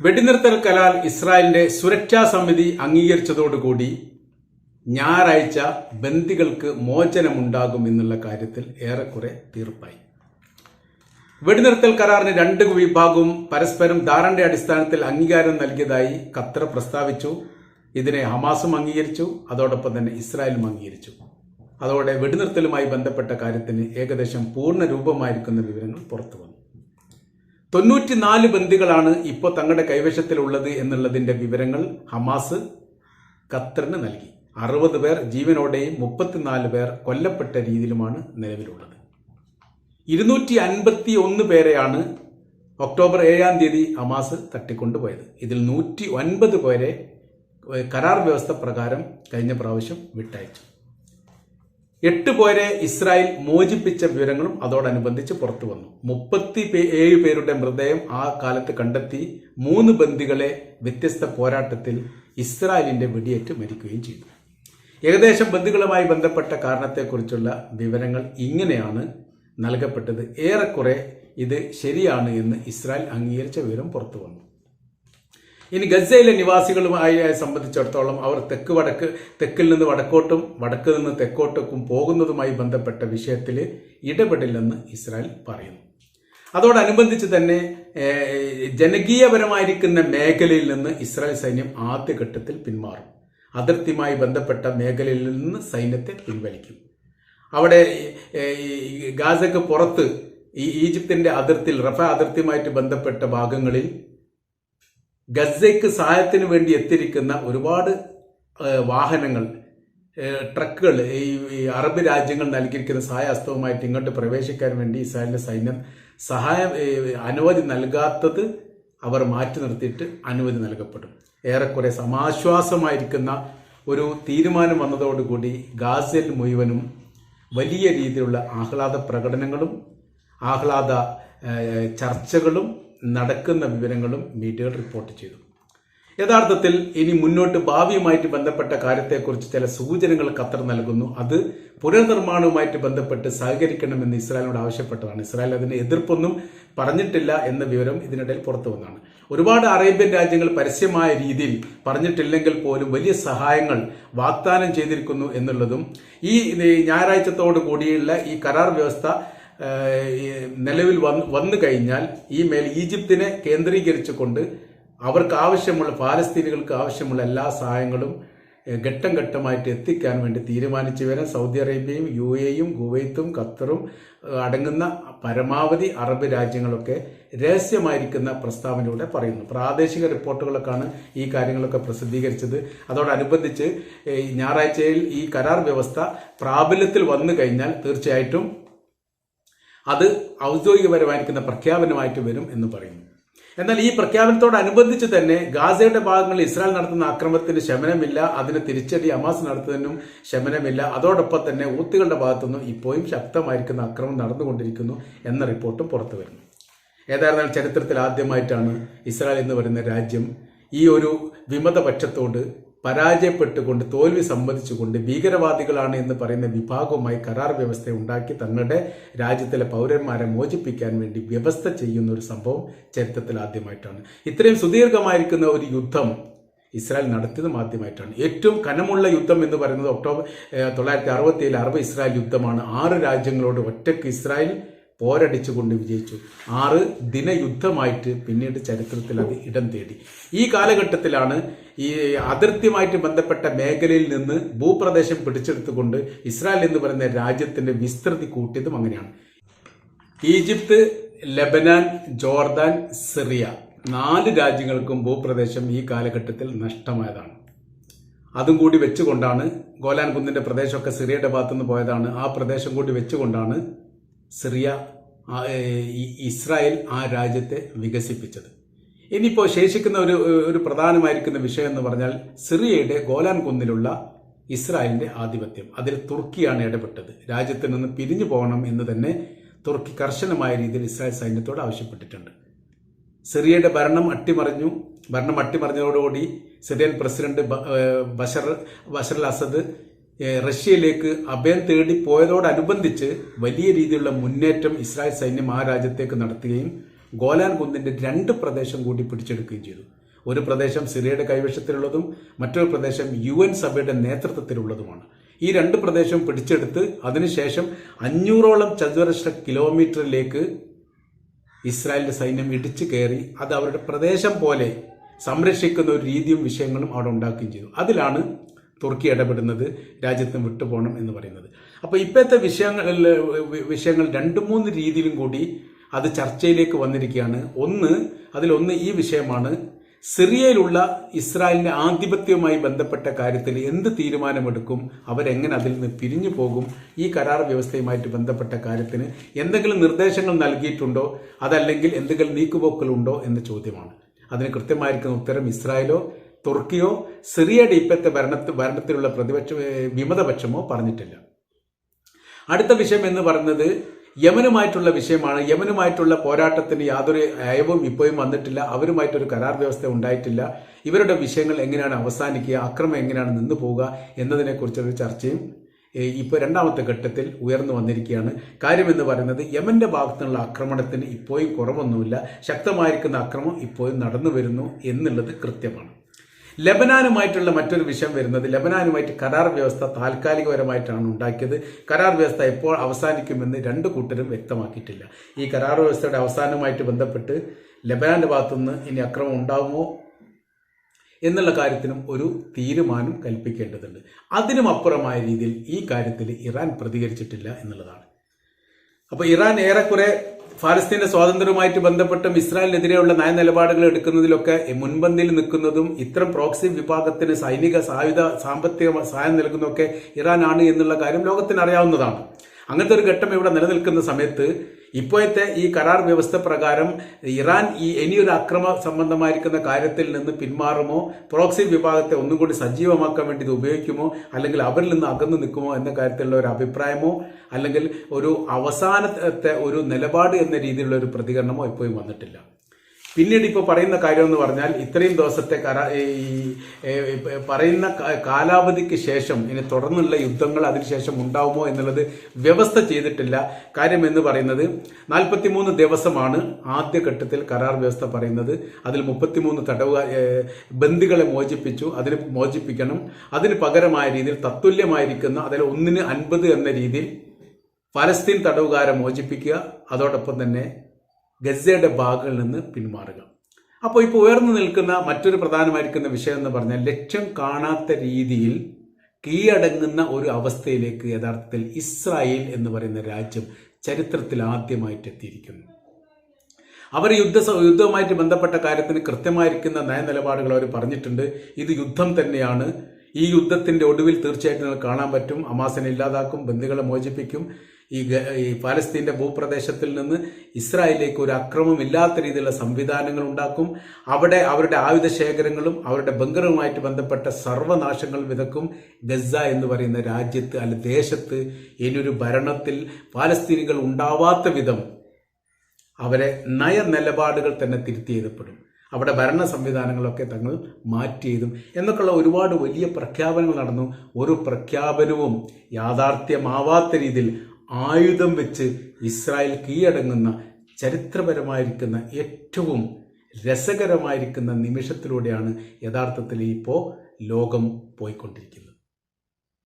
വെടിനിർത്തൽ കരാർ ഇസ്രായേലിന്റെ സുരക്ഷാ സമിതി അംഗീകരിച്ചതോടുകൂടി ഞായറാഴ്ച ബന്ദികൾക്ക് മോചനമുണ്ടാകും എന്നുള്ള കാര്യത്തിൽ ഏറെക്കുറെ തീർപ്പായി. വെടിനിർത്തൽ കരാറിന് രണ്ട് വിഭാഗവും പരസ്പരം ധാരണയുടെ അടിസ്ഥാനത്തിൽ അംഗീകാരം നൽകിയതായി ഖത്തർ പ്രസ്താവിച്ചു. ഇതിനെ ഹമാസും അംഗീകരിച്ചു അതോടൊപ്പം തന്നെ ഇസ്രായേലും അംഗീകരിച്ചു. അതോടെ വെടിനിർത്തലുമായി ബന്ധപ്പെട്ട കാര്യത്തിന് ഏകദേശം പൂർണ രൂപമായിരിക്കുന്ന വിവരങ്ങൾ പുറത്തു തൊണ്ണൂറ്റിനാല് ബന്ദികളാണ് ഇപ്പോൾ തങ്ങളുടെ കൈവശത്തിലുള്ളത് എന്നുള്ളതിന്റെ വിവരങ്ങൾ ഹമാസ് ഖത്തറിന് നൽകി. അറുപത് പേർ ജീവനോടെയും മുപ്പത്തിനാല് പേർ കൊല്ലപ്പെട്ട രീതിയിലുമാണ് നിലവിലുള്ളത്. ഇരുന്നൂറ്റി അൻപത്തി ഒന്ന് പേരെയാണ് ഒക്ടോബർ ഏഴാം തീയതി ഹമാസ് തട്ടിക്കൊണ്ടുപോയത്. ഇതിൽ നൂറ്റി ഒൻപത് പേരെ കരാർ വ്യവസ്ഥ പ്രകാരം കഴിഞ്ഞ പ്രാവശ്യം വിട്ടയച്ചു. എട്ട് പേരെ ഇസ്രായേൽ മോചിപ്പിച്ച വിവരങ്ങളും അതോടനുബന്ധിച്ച് പുറത്തു വന്നു. മുപ്പത്തി ഏഴ് പേരുടെ മൃതദേഹം ആ കാലത്ത് കണ്ടെത്തി മൂന്ന് ബന്ദികളെ വ്യത്യസ്ത പോരാട്ടത്തിൽ ഇസ്രായേലിന്റെ വെടിയേറ്റ് മരിക്കുകയും ചെയ്തു. ഏകദേശം ബന്ധുക്കളുമായി ബന്ധപ്പെട്ട കാരണത്തെക്കുറിച്ചുള്ള വിവരങ്ങൾ ഇങ്ങനെയാണ് നൽകപ്പെട്ടത്. ഏറെക്കുറെ ഇത് ശരിയാണ് എന്ന് ഇസ്രായേൽ അംഗീകരിച്ച വിവരം പുറത്തു വന്നു. ഇനി ഗസയിലെ നിവാസികളുമായി സംബന്ധിച്ചിടത്തോളം അവർ തെക്ക് വടക്ക് തെക്കിൽ നിന്ന് വടക്കോട്ടും വടക്ക് നിന്ന് തെക്കോട്ടേക്കും പോകുന്നതുമായി ബന്ധപ്പെട്ട വിഷയത്തിൽ ഇടപെടില്ലെന്ന് ഇസ്രായേൽ പറയുന്നു. അതോടനുബന്ധിച്ച് തന്നെ ജനകീയപരമായിരിക്കുന്ന മേഖലയിൽ നിന്ന് ഇസ്രായേൽ സൈന്യം ആദ്യഘട്ടത്തിൽ പിന്മാറും. അതിർത്തിയുമായി ബന്ധപ്പെട്ട മേഖലയിൽ നിന്ന് സൈന്യത്തെ പിൻവലിക്കും. അവിടെ ഗാസയ്ക്ക് പുറത്ത് ഈ ഈജിപ്തിന്റെ അതിർത്തിയിൽ റഫ അതിർത്തിയുമായിട്ട് ബന്ധപ്പെട്ട ഭാഗങ്ങളിൽ ഗസയ്ക്ക് സഹായത്തിന് വേണ്ടി എത്തിയിരിക്കുന്ന ഒരുപാട് വാഹനങ്ങൾ ട്രക്കുകൾ ഈ അറബ് രാജ്യങ്ങൾ നൽകിയിരിക്കുന്ന സഹായഹസ്തവുമായിട്ട് ഇങ്ങോട്ട് പ്രവേശിക്കാൻ വേണ്ടി ഇസ്രായേലിന്റെ സൈന്യം സഹായം അനുമതി നൽകാത്തത് അവർ മാറ്റി നിർത്തിയിട്ട് അനുമതി നൽകപ്പെടും. ഏറെക്കുറെ സമാശ്വാസമായിരിക്കുന്ന ഒരു തീരുമാനം വന്നതോടുകൂടി ഗാസയിൽ മുഴുവനും വലിയ രീതിയിലുള്ള ആഹ്ലാദ പ്രകടനങ്ങളും ആഹ്ലാദ ചർച്ചകളും നടക്കുന്ന വിവരങ്ങളും മീഡിയകൾ റിപ്പോർട്ട് ചെയ്തു. യഥാർത്ഥത്തിൽ ഇനി മുന്നോട്ട് ഭാവിയുമായിട്ട് ബന്ധപ്പെട്ട കാര്യത്തെക്കുറിച്ച് ചില സൂചനകൾ ഖത്തർ നൽകുന്നു. അത് പുനർനിർമ്മാണവുമായിട്ട് ബന്ധപ്പെട്ട് സഹകരിക്കണമെന്ന് ഇസ്രായേലിനോട് ആവശ്യപ്പെട്ടതാണ്. ഇസ്രായേൽ അതിന് എതിർപ്പൊന്നും പറഞ്ഞിട്ടില്ല എന്ന വിവരം ഇതിനിടയിൽ പുറത്തു വന്നതാണ്. ഒരുപാട് അറേബ്യൻ രാജ്യങ്ങൾ പരസ്യമായ രീതിയിൽ പറഞ്ഞിട്ടില്ലെങ്കിൽ പോലും വലിയ സഹായങ്ങൾ വാഗ്ദാനം ചെയ്തിരിക്കുന്നു എന്നുള്ളതും ഈ ഞായറാഴ്ചത്തോടു കൂടിയുള്ള ഈ കരാർ വ്യവസ്ഥ നിലവിൽ വന്ന് വന്നു കഴിഞ്ഞാൽ ഈ മേൽ ഈജിപ്തിനെ കേന്ദ്രീകരിച്ചുകൊണ്ട് അവർക്ക് ആവശ്യമുള്ള പാലസ്തീനികൾക്ക് ആവശ്യമുള്ള എല്ലാ സഹായങ്ങളും ഘട്ടം ഘട്ടമായിട്ട് എത്തിക്കാൻ വേണ്ടി തീരുമാനിച്ചു വരാൻ സൗദി അറേബ്യയും യു എയും കുവൈത്തും ഖത്തറും അടങ്ങുന്ന പരമാവധി അറബ് രാജ്യങ്ങളൊക്കെ രഹസ്യമായിരിക്കുന്ന പ്രസ്താവനയിലൂടെ പറയുന്നു. പ്രാദേശിക റിപ്പോർട്ടുകളൊക്കെയാണ് ഈ കാര്യങ്ങളൊക്കെ പ്രസിദ്ധീകരിച്ചത്. അതോടനുബന്ധിച്ച് ഞായറാഴ്ചയിൽ ഈ കരാർ വ്യവസ്ഥ പ്രാബല്യത്തിൽ വന്നു കഴിഞ്ഞാൽ തീർച്ചയായിട്ടും അത് ഔദ്യോഗികപരമായിരിക്കുന്ന പ്രഖ്യാപനമായിട്ട് വരും എന്ന് പറയുന്നു. എന്നാൽ ഈ പ്രഖ്യാപനത്തോടനുബന്ധിച്ച് തന്നെ ഗാസയുടെ ഭാഗങ്ങളിൽ ഇസ്രായേൽ നടത്തുന്ന ആക്രമണത്തിന് ശമനമില്ല അതിന് തിരിച്ചടി അമാസ് നടത്തുന്നതിനും ശമനമില്ല. അതോടൊപ്പം തന്നെ ഊത്തുകളുടെ ഭാഗത്തുനിന്നും ഇപ്പോഴും ശക്തമായിരിക്കുന്ന ആക്രമണം നടന്നുകൊണ്ടിരിക്കുന്നു എന്ന റിപ്പോർട്ടും പുറത്തു വരുന്നു. ഏതായിരുന്നാലും ചരിത്രത്തിൽ ആദ്യമായിട്ടാണ് ഇസ്രായേൽ എന്ന് പറയുന്ന രാജ്യം ഈ ഒരു വിമതപക്ഷത്തോട് പരാജയപ്പെട്ടുകൊണ്ട് തോൽവി സമ്മതിച്ചുകൊണ്ട് ഭീകരവാദികളാണ് എന്ന് പറയുന്ന വിഭാഗവുമായി കരാർ വ്യവസ്ഥ ഉണ്ടാക്കി തങ്ങളുടെ രാജ്യത്തിലെ പൗരന്മാരെ മോചിപ്പിക്കാൻ വേണ്ടി വ്യവസ്ഥ ചെയ്യുന്ന ഒരു സംഭവം ചരിത്രത്തിൽ ആദ്യമായിട്ടാണ്. ഇത്രയും സുദീർഘമായിരിക്കുന്ന ഒരു യുദ്ധം ഇസ്രായേൽ നടത്തിയതും ആദ്യമായിട്ടാണ്. ഏറ്റവും കനമുള്ള യുദ്ധം എന്ന് പറയുന്നത് ഒക്ടോബർ തൊള്ളായിരത്തി അറുപത്തി ഏഴ് അറബ് ഇസ്രായേൽ യുദ്ധമാണ്. ആറ് രാജ്യങ്ങളോട് ഒറ്റയ്ക്ക് ഇസ്രായേൽ പോരടിച്ചുകൊണ്ട് വിജയിച്ചു. ആറ് ദിനയുദ്ധമായിട്ട് പിന്നീട് ചരിത്രത്തിൽ അത് ഇടം തേടി. ഈ കാലഘട്ടത്തിലാണ് ഈ അതിർത്തിയുമായിട്ട് ബന്ധപ്പെട്ട മേഖലയിൽ നിന്ന് ഭൂപ്രദേശം പിടിച്ചെടുത്തുകൊണ്ട് ഇസ്രായേൽ എന്ന് പറയുന്ന രാജ്യത്തിന്റെ വിസ്തൃതി കൂട്ടിയതും അങ്ങനെയാണ്. ഈജിപ്ത് ലബനാൻ ജോർദാൻ സിറിയ നാല് രാജ്യങ്ങൾക്കും ഭൂപ്രദേശം ഈ കാലഘട്ടത്തിൽ നഷ്ടമായതാണ്. അതും കൂടി വെച്ചുകൊണ്ടാണ് ഗോലാൻ കുന്നിന്റെ പ്രദേശമൊക്കെ സിറിയയുടെ ഭാഗത്തുനിന്ന് പോയതാണ്. ആ പ്രദേശം കൂടി വെച്ചുകൊണ്ടാണ് സിറിയ ഇസ്രായേൽ ആ രാജ്യത്തെ വികസിപ്പിച്ചത്. ഇനിയിപ്പോൾ ശേഷിക്കുന്ന ഒരു ഒരു പ്രധാനമായിരിക്കുന്ന വിഷയം എന്ന് പറഞ്ഞാൽ സിറിയയുടെ ഗോലാൻ കുന്നിലുള്ള ഇസ്രായേലിന്റെ ആധിപത്യം. അതിൽ തുർക്കിയാണ് ഇടപെട്ടത്. രാജ്യത്ത് നിന്ന് പിരിഞ്ഞു പോകണം എന്ന് തന്നെ തുർക്കി കർശനമായ രീതിയിൽ ഇസ്രായേൽ സൈന്യത്തോട് ആവശ്യപ്പെട്ടിട്ടുണ്ട്. സിറിയയുടെ ഭരണം അട്ടിമറിഞ്ഞു. ഭരണം അട്ടിമറിഞ്ഞതോടുകൂടി Syrian president Bashar Bashar Assad റഷ്യയിലേക്ക് അഭയം തേടി പോയതോടനുബന്ധിച്ച് വലിയ രീതിയിലുള്ള മുന്നേറ്റം ഇസ്രായേൽ സൈന്യം ആ രാജ്യത്തേക്ക് നടത്തുകയും ഗോലാൻ കുന്നിന്റെ രണ്ട് പ്രദേശം കൂടി പിടിച്ചെടുക്കുകയും ചെയ്തു. ഒരു പ്രദേശം സിറിയയുടെ കൈവശത്തിലുള്ളതും മറ്റൊരു പ്രദേശം യു എൻ സഭയുടെ നേതൃത്വത്തിലുള്ളതുമാണ്. ഈ രണ്ട് പ്രദേശം പിടിച്ചെടുത്ത് അതിനുശേഷം അഞ്ഞൂറോളം ചതുരശ്ര കിലോമീറ്ററിലേക്ക് ഇസ്രായേലിന്റെ സൈന്യം ഇടിച്ചു കയറി അത് അവരുടെ പ്രദേശം പോലെ സംരക്ഷിക്കുന്ന ഒരു രീതിയും വിഷയങ്ങളും അവിടെ ഉണ്ടാക്കുകയും ചെയ്തു. അതിലാണ് തുർക്കി ഇടപെടുന്നത് രാജ്യത്തിന് വിട്ടുപോകണം എന്ന് പറയുന്നത്. അപ്പോൾ ഇപ്പോഴത്തെ വിഷയങ്ങൾ വിഷയങ്ങൾ രണ്ട് മൂന്ന് രീതിയിലും കൂടി അത് ചർച്ചയിലേക്ക് വന്നിരിക്കുകയാണ്. ഒന്ന് അതിലൊന്ന് ഈ വിഷയമാണ്. സിറിയയിലുള്ള ഇസ്രായേലിന്റെ ആധിപത്യവുമായി ബന്ധപ്പെട്ട കാര്യത്തിൽ എന്ത് തീരുമാനമെടുക്കും? അവരെങ്ങനെ അതിൽ നിന്ന് പിരിഞ്ഞു പോകും? ഈ കരാർ വ്യവസ്ഥയുമായിട്ട് ബന്ധപ്പെട്ട കാര്യത്തിന് എന്തെങ്കിലും നിർദ്ദേശങ്ങൾ നൽകിയിട്ടുണ്ടോ? അതല്ലെങ്കിൽ എന്തെങ്കിലും നീക്കുപോക്കലുണ്ടോ എന്ന ചോദ്യമാണ്. അതിന് കൃത്യമായിരിക്കുന്ന ഉത്തരം ഇസ്രായേലോ തുർക്കിയോ സിറിയയുടെ ഇപ്പോഴത്തെ ഭരണ ഭരണത്തിലുള്ള പ്രതിപക്ഷ വിമതപക്ഷമോ പറഞ്ഞിട്ടില്ല. അടുത്ത വിഷയം എന്ന് പറയുന്നത് യമനുമായിട്ടുള്ള വിഷയമാണ്. യമനുമായിട്ടുള്ള പോരാട്ടത്തിന് യാതൊരു അയവും ഇപ്പോഴും വന്നിട്ടില്ല. അവരുമായിട്ടൊരു കരാർ വ്യവസ്ഥ ഉണ്ടായിട്ടില്ല. ഇവരുടെ വിഷയങ്ങൾ എങ്ങനെയാണ് അവസാനിക്കുക അക്രമം എങ്ങനെയാണ് നിന്നു പോവുക എന്നതിനെക്കുറിച്ചൊരു ചർച്ചയും ഇപ്പോൾ രണ്ടാമത്തെ ഘട്ടത്തിൽ ഉയർന്നു വന്നിരിക്കുകയാണ്. കാര്യമെന്ന് പറയുന്നത് യമന്റെ ഭാഗത്തുനിന്നുള്ള ആക്രമണത്തിന് ഇപ്പോഴും കുറവൊന്നുമില്ല. ശക്തമായിരിക്കുന്ന അക്രമം ഇപ്പോഴും നടന്നു വരുന്നു എന്നുള്ളത് കൃത്യമാണ്. ലബനാനുമായിട്ടുള്ള മറ്റൊരു വിഷയം വരുന്നത് ലബനാനുമായിട്ട് കരാർ വ്യവസ്ഥ താൽക്കാലികപരമായിട്ടാണ് ഉണ്ടാക്കിയത്. കരാർ വ്യവസ്ഥ എപ്പോൾ അവസാനിക്കുമെന്ന് രണ്ട് കൂട്ടരും വ്യക്തമാക്കിയിട്ടില്ല. ഈ കരാർ വ്യവസ്ഥയുടെ അവസാനവുമായിട്ട് ബന്ധപ്പെട്ട് ലബനാന്റെ ഭാഗത്തുനിന്ന് ഇനി അക്രമം ഉണ്ടാകുമോ എന്നുള്ള കാര്യത്തിനും ഒരു തീരുമാനം കൽപ്പിക്കേണ്ടതുണ്ട്. അതിനും അപ്പുറമായ രീതിയിൽ ഈ കാര്യത്തിൽ ഇറാൻ പ്രതികരിച്ചിട്ടില്ല എന്നുള്ളതാണ്. അപ്പോൾ ഇറാൻ ഏറെക്കുറെ ഫലസ്തീന്റെ സ്വാതന്ത്ര്യവുമായിട്ട് ബന്ധപ്പെട്ടും ഇസ്രായേലിനെതിരെയുള്ള നയനിലപാടുകൾ എടുക്കുന്നതിലൊക്കെ മുൻപന്തിയിൽ നിൽക്കുന്നതും ഇത്തരം പ്രോക്സി വിഭാഗത്തിന് സൈനിക സായുധ സാമ്പത്തിക സഹായം നൽകുന്നതൊക്കെ ഇറാനാണ് എന്നുള്ള കാര്യം ലോകത്തിന് അറിയാവുന്നതാണ്. അങ്ങനത്തെ ഒരു ഘട്ടം ഇവിടെ നിലനിൽക്കുന്ന സമയത്ത് ഇപ്പോഴത്തെ ഈ കരാർ വ്യവസ്ഥ പ്രകാരം ഇറാൻ ഈ ഇനിയൊരു അക്രമ സംബന്ധമായിരിക്കുന്ന കാര്യത്തിൽ നിന്ന് പിന്മാറുമോ? പ്രോക്സി വിഭാഗത്തെ ഒന്നും കൂടി സജീവമാക്കാൻ വേണ്ടി ഇത് ഉപയോഗിക്കുമോ? അല്ലെങ്കിൽ അവരിൽ നിന്ന് അകന്നു നിൽക്കുമോ എന്ന കാര്യത്തിലുള്ള ഒരു അഭിപ്രായമോ? അല്ലെങ്കിൽ ഒരു അവസാനത്തെ ഒരു നിലപാട് എന്ന രീതിയിലുള്ള ഒരു പ്രതികരണമോ ഇപ്പോഴും വന്നിട്ടില്ല. പിന്നീട് ഇപ്പോൾ പറയുന്ന കാര്യം എന്ന് പറഞ്ഞാൽ ഇത്രയും ദിവസത്തെ ഈ പറയുന്ന കാലാവധിക്ക് ശേഷം ഇനി തുടർന്നുള്ള യുദ്ധങ്ങൾ അതിനുശേഷം ഉണ്ടാവുമോ എന്നുള്ളത് വ്യവസ്ഥ ചെയ്തിട്ടില്ല. കാര്യം എന്ന് പറയുന്നത് നാൽപ്പത്തിമൂന്ന് ദിവസമാണ് ആദ്യഘട്ടത്തിൽ കരാർ വ്യവസ്ഥ പറയുന്നത്. അതിൽ മുപ്പത്തിമൂന്ന് തടവുക ബന്ദികളെ മോചിപ്പിച്ചു. അതിന് മോചിപ്പിക്കണം. അതിന് പകരമായ രീതിയിൽ തത്തുല്യമായിരിക്കുന്ന അതിൽ ഒന്നിന് അൻപത് എന്ന രീതിയിൽ പലസ്തീൻ തടവുകാരെ മോചിപ്പിക്കുക. അതോടൊപ്പം തന്നെ ഗസയുടെ ഭാഗങ്ങളിൽ നിന്ന് പിന്മാറുക. അപ്പോൾ ഇപ്പോൾ ഉയർന്നു നിൽക്കുന്ന മറ്റൊരു പ്രധാനമായിരിക്കുന്ന വിഷയം എന്ന് പറഞ്ഞാൽ ലക്ഷ്യം കാണാത്ത രീതിയിൽ കീഴടങ്ങുന്ന ഒരു അവസ്ഥയിലേക്ക് യഥാർത്ഥത്തിൽ ഇസ്രായേൽ എന്ന് പറയുന്ന രാജ്യം ചരിത്രത്തിൽ ആദ്യമായിട്ട് എത്തിയിരിക്കുന്നു. അവർ യുദ്ധ യുദ്ധവുമായിട്ട് ബന്ധപ്പെട്ട കാര്യത്തിന് കൃത്യമായിരിക്കുന്ന നയനിലപാടുകൾ അവർ പറഞ്ഞിട്ടുണ്ട്. ഇത് യുദ്ധം തന്നെയാണ്. ഈ യുദ്ധത്തിന്റെ ഒടുവിൽ തീർച്ചയായിട്ടും കാണാൻ പറ്റും. അമാസനെ ഇല്ലാതാക്കും ബന്ധുക്കളെ മോചിപ്പിക്കും. ഈ ഈ പാലസ്തീന്റെ ഭൂപ്രദേശത്തിൽ നിന്ന് ഇസ്രായേലിലേക്ക് ഒരു അക്രമം ഇല്ലാത്ത രീതിയിലുള്ള സംവിധാനങ്ങൾ ഉണ്ടാക്കും. അവിടെ അവരുടെ ആയുധ ശേഖരങ്ങളും അവരുടെ ബങ്കറുമായിട്ട് ബന്ധപ്പെട്ട സർവനാശങ്ങൾ വിതക്കും. ഗസ എന്ന് പറയുന്ന രാജ്യത്ത് അല്ല ദേശത്ത് ഇനിയൊരു ഭരണത്തിൽ പാലസ്തീനികൾ ഉണ്ടാവാത്ത വിധം അവരെ നയനിലപാടുകൾ തന്നെ തിരുത്തി എഴുതപ്പെടും. അവിടെ ഭരണ സംവിധാനങ്ങളൊക്കെ തങ്ങൾ മാറ്റിയതും എന്നൊക്കെയുള്ള ഒരുപാട് വലിയ പ്രഖ്യാപനങ്ങൾ നടന്നു. ഒരു പ്രഖ്യാപനവും യാഥാർത്ഥ്യമാവാത്ത രീതിയിൽ ആയുധം വെച്ച് ഇസ്രായേൽ കീഴടങ്ങുന്ന ചരിത്രപരമായിരിക്കുന്ന ഏറ്റവും രസകരമായിരിക്കുന്ന നിമിഷത്തിലൂടെയാണ് യഥാർത്ഥത്തിൽ ഇപ്പോൾ ലോകം പോയിക്കൊണ്ടിരിക്കുന്നത്.